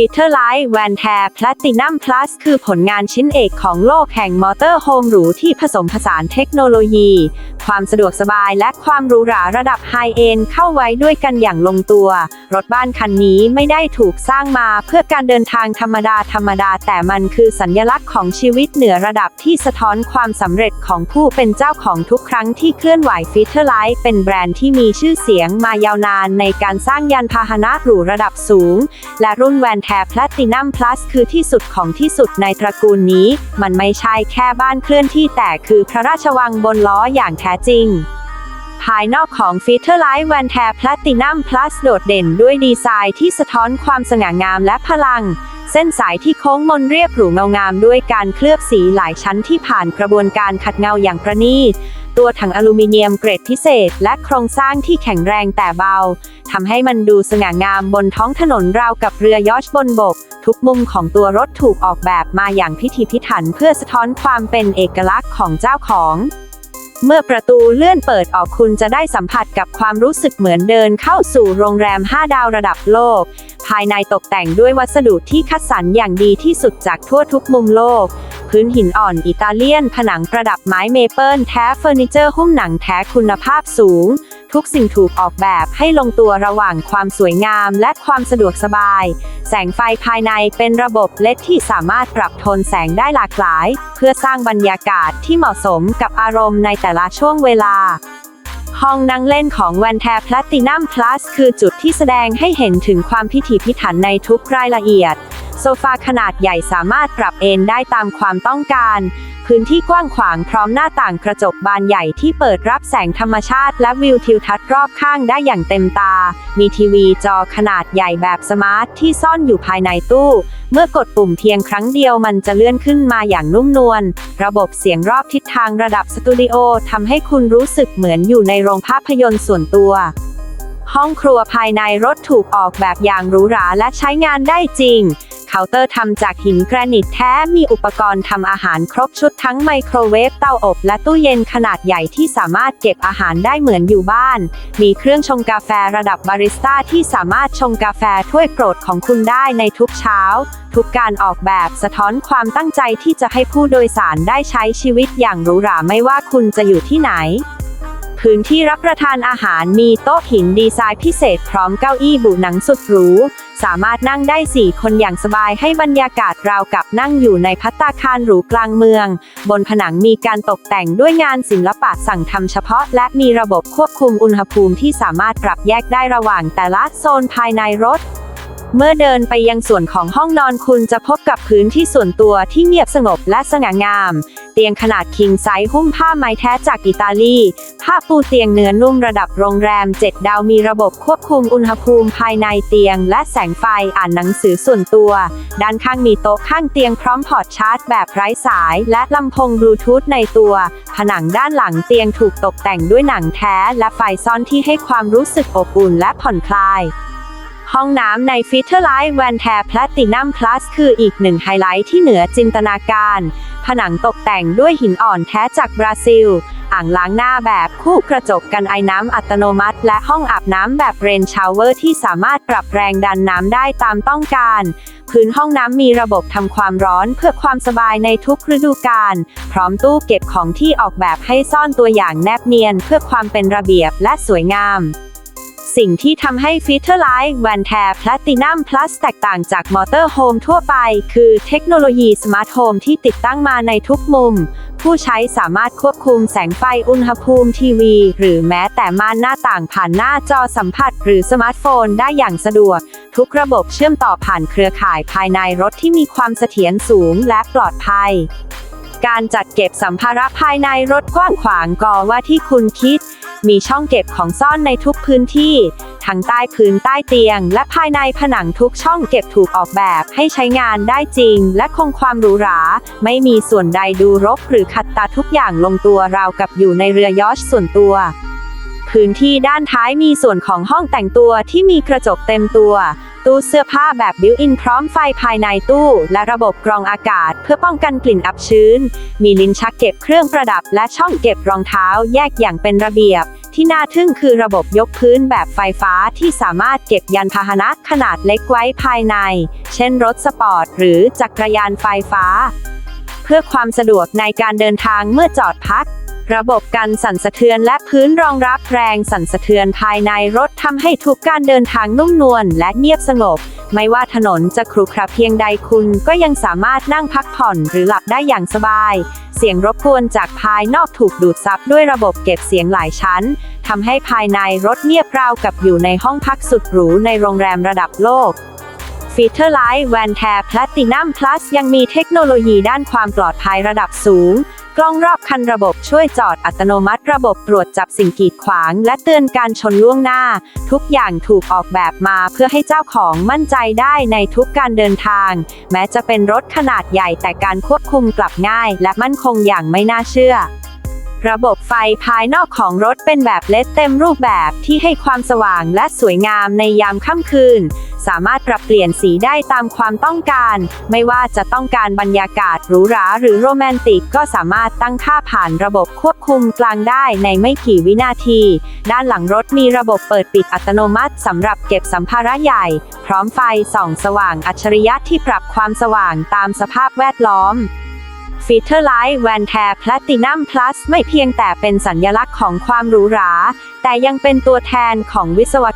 ฟีเ t อร์ไลท์แวนแทร์แพลตินัมพลัสคือผลงานชิ้นเอกของโลกแห่งมอเตอร์โฮมหรูที่ผสมผสานเทคโนโลยี ความสะดวกสบายและความหรูหราระดับไฮเอนเข้าไว้ด้วยกันอย่างลงตัว รถบ้านคันนี้ไม่ได้ถูกสร้างมาเพื่อการเดินทางธรรมดาธรรมดา แต่มันคือสัญลักษณ์ของชีวิตเหนือระดับที่สะท้อนความสำเร็จของผู้เป็นเจ้าของทุกครั้งที่เคลื่อนไหวฟีเ t อร์ไลท์เป็นแบรนด์ที่มีชื่อเสียงมายาวนานในการสร้างยานพาหนะหรูระดับสูง และรุ่นแวนแทร์แพลตินัมพลัสคือที่สุดของที่สุดในตระกูลนี้ มันไม่ใช่แค่บ้านเคลื่อนที่แต่คือพระราชวังบนล้ออย่างแท้จริง ภายนอกของฟีเ t อร์ไลท์แวนแทร์แพลตินัมพลัสโดดเด่นด้วยดีไซน์ที่สะท้อนความสง่างามและพลัง เส้นสายที่โค้งมนเรียบหรูเงางามด้วยการเคลือบสีหลายชั้นที่ผ่านกระบวนการขัดเงาอย่างประณีต ตัวถังอลูมิเนียมเกรดพิเศษ และโครงสร้างที่แข็งแรงแต่เบาทำให้มันดูสง่างามบนท้องถนนราวกับเรือยอชบนบก ทุกมุมของตัวรถถูกออกแบบมาอย่างพิถีพิถันเพื่อสะท้อนความเป็นเอกลักษณ์ของเจ้าของเมื่อประตูเลื่อนเปิดออกคุณจะได้สัมผัสกับความรู้สึกเหมือนเดินเข้าสู่โรงแรม 5 ดาวระดับโลก ภายในตกแต่งด้วยวัสดุที่คัดสรรอย่างดีที่สุดจากทั่วทุกมุมโลก พื้นหินอ่อนอิตาเลียน ผนังประดับไม้เมเปิลแท้เฟอร์นิเจอร์หุ้มหนังแท้คุณภาพสูง ทุกสิ่งถูกออกแบบให้ลงตัวระหว่างความสวยงามและความสะดวกสบาย แสงไฟภายในเป็นระบบเลดที่สามารถปรับโทนแสงได้หลากหลาย เพื่อสร้างบรรยากาศที่เหมาะสมกับอารมณ์ในแต่ละช่วงเวลาห้องนั่งเล่นของแวนแทร์พลตินัมพลัสคือจุดที่แสดงให้เห็นถึงความพิถีพิถันในทุกรายละเอียด โซฟาขนาดใหญ่สามารถปรับเอนได้ตามความต้องการ พื้นที่กว้างขวางพร้อมหน้าต่างกระจกบานใหญ่ที่เปิดรับแสงธรรมชาติและวิวทิวทัศน์รอบข้างได้อย่างเต็มตา มีทีวีจอขนาดใหญ่แบบสมาร์ทที่ซ่อนอยู่ภายในตู้ เมื่อกดปุ่มเพียงครั้งเดียวมันจะเลื่อนขึ้นมาอย่างนุ่มนวล ระบบเสียงรอบทิศทางระดับสตูดิโอทำให้คุณรู้สึกเหมือนอยู่ในโรงภาพยนตร์ส่วนตัวห้องครัวภายในรถถูกออกแบบอย่างหรูหราและใช้งานได้จริง เคาน์เตอร์ทำจากหินแกรนิตแท้ มีอุปกรณ์ทำอาหารครบชุดทั้งไมโครเวฟ เตาอบ และตู้เย็นขนาดใหญ่ที่สามารถเก็บอาหารได้เหมือนอยู่บ้าน มีเครื่องชงกาแฟระดับบาริสต้าที่สามารถชงกาแฟถ้วยโปรดของคุณได้ในทุกเช้า ทุกการออกแบบสะท้อนความตั้งใจที่จะให้ผู้โดยสารได้ใช้ชีวิตอย่างหรูหราไม่ว่าคุณจะอยู่ที่ไหน พื้นที่รับประทานอาหารมีโต๊ะหินดีไซน์พิเศษพร้อมเก้าอี้บุหนังสุดหรู สามารถนั่งได้ 4 คนอย่างสบายให้บรรยากาศราวกับนั่งอยู่ในพัตตาคารหรูกลางเมือง บนผนังมีการตกแต่งด้วยงานศิลปะสั่งทำเฉพาะ และมีระบบควบคุมอุณหภูมิที่สามารถปรับแยกได้ระหว่างแต่ละโซนภายในรถ เมื่อเดินไปยังส่วนของห้องนอนคุณจะพบกับพื้นที่ส่วนตัวที่เงียบสงบและสง่างาม เตียงขนาดคิงไซส์หุ้มผ้าไม้แท้จากอิตาลี ผ้าปูเตียงเนื้อนุ่มระดับโรงแรม 7 ดาวมีระบบควบคุมอุณหภูมิภายในเตียง และแสงไฟอ่านหนังสือส่วนตัว ด้านข้างมีโต๊ะข้างเตียงพร้อมพอร์ตชาร์จแบบไร้สาย และลำโพงบลูทูธในตัว ผนังด้านหลังเตียงถูกตกแต่งด้วยหนังแท้ และไฟซ่อนที่ให้ความรู้สึกอบอุ่นและผ่อนคลาย ห้องน้ำในฟิเ t อร์ไลท์แวนแทร์แพลตินัมพลัสคืออีกหนึ่งไฮไลท์ที่เหนือจินตนาการ ผนังตกแต่งด้วยหินอ่อนแท้จากบราซิล อ่างล้างหน้าแบบคู่กระจกกันไอน้ำอัตโนมัติ และห้องอาบน้ำแบบเรนชาวเวอร์ที่สามารถปรับแรงดันน้ำได้ตามต้องการ พื้นห้องน้ำมีระบบทำความร้อนเพื่อความสบายในทุกฤดูกาล พร้อมตู้เก็บของที่ออกแบบให้ซ่อนตัวอย่างแนบเนียน เพื่อความเป็นระเบียบและสวยงาม สิ่งที่ทำให้ฟีเ t อร์ไลท์แวนแทร์แพลตินัมพลัสแตกต่างจากมอเตอร์โฮมทั่วไป คือเทคโนโลยีสมาร์ทโฮมที่ติดตั้งมาในทุกมุม ผู้ใช้สามารถควบคุมแสงไฟอุณหภูมิทีวี หรือแม้แต่ม่านหน้าต่างผ่านหน้าจอสัมผัส หรือสมาร์ทโฟนได้อย่างสะดวก ทุกระบบเชื่อมต่อผ่านเครือข่ายภายในรถที่มีความเสถียรสูงและปลอดภัยการจัดเก็บสัมภาระภายในรถกว้างขวางกอว่าที่คุณคิด มีช่องเก็บของซ่อนในทุกพื้นที่ ทั้งใต้พื้นใต้เตียง และภายในผนังทุกช่องเก็บถูกออกแบบให้ใช้งานได้จริง และคงความหรูหรา ไม่มีส่วนใดดูรกหรือขัดตาทุกอย่างลงตัวราวกับอยู่ในเรือยอชส่วนตัวพื้นที่ด้านท้ายมีส่วนของห้องแต่งตัวที่มีกระจกเต็มตัว ตู้เสื้อผ้าแบบบิวอินพร้อมไฟภายในตู้ และระบบกรองอากาศ เพื่อป้องกันกลิ่นอับชื้น มีลิ้นชักเก็บเครื่องประดับ และช่องเก็บรองเท้าแยกอย่างเป็นระเบียบทที่น่าทึ่งคือระบบยกพื้นแบบไฟฟ้าที่สามารถเก็บยานพาหนะขนาดเล็กไว้ภายใน เช่นรถสปอร์ต หรือจักรยานไฟฟ้า เพื่อความสะดวกในการเดินทางเมื่อจอดพัก ระบบกันสั่นสะเทือนและพื้นรองรับแรงสั่นสะเทือนภายในรถทำให้ทุกการเดินทางนุ่มนวลและเงียบสงบ ไม่ว่าถนนจะครุขระเพียงใดคุณก็ยังสามารถนั่งพักผ่อนหรือหลับได้อย่างสบาย เสียงรบกวนจากภายนอกถูกดูดซับด้วยระบบเก็บเสียงหลายชั้นทำให้ภายในรถเงียบราวกับอยู่ในห้องพักสุดหรูในโรงแรมระดับโลกฟีเ t อร์ไลท์แวนแทร์ Platinum Plus ยังมีเทคโนโลยีด้านความปลอดภัยระดับสูง กล้องรอบคันระบบช่วยจอดอัตโนมัติระบบตรวจจับสิ่งกีดขวาง และเตือนการชนล่วงหน้า ทุกอย่างถูกออกแบบมาเพื่อให้เจ้าของมั่นใจได้ในทุกการเดินทาง แม้จะเป็นรถขนาดใหญ่แต่การควบคุมกลับง่าย และมั่นคงอย่างไม่น่าเชื่อ ระบบไฟภายนอกของรถเป็นแบบเลดเต็มรูปแบบที่ให้ความสว่างและสวยงามในยามค่ำคืน สามารถปรับเปลี่ยนสีได้ตามความต้องการ ไม่ว่าจะต้องการบรรยากาศหรูหราหรือโรแมนติกก็สามารถตั้งค่าผ่านระบบควบคุมกลางได้ในไม่กี่วินาที ด้านหลังรถมีระบบเปิดปิดอัตโนมัติสำหรับเก็บสัมภาระใหญ่ พร้อมไฟส่องสว่างอัจฉริยะที่ปรับความสว่างตามสภาพแวดล้อม ฟีเ t อร์ไลท์แวนแทร์ Platinum Plus ไม่เพียงแต่เป็นสัญลักษณ์ของความหรูหรา แต่ยังเป็นตัวแทนของวิศว